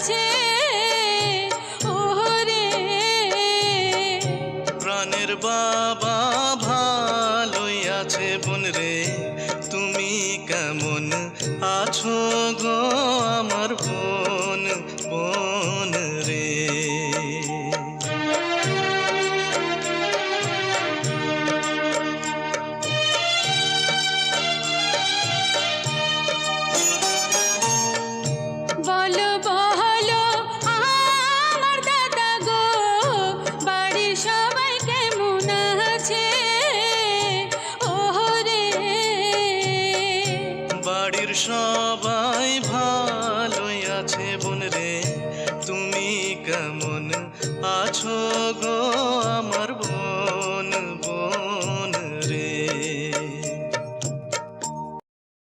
মাঝে ওরে প্রাণের বাবা ভালোই আছে বোন রে তুমি কেমন আছো গো? গেছে ওহরে। বাড়ির সবাই ভালোই আছে বোন রে তুমি কেমন আছো গো?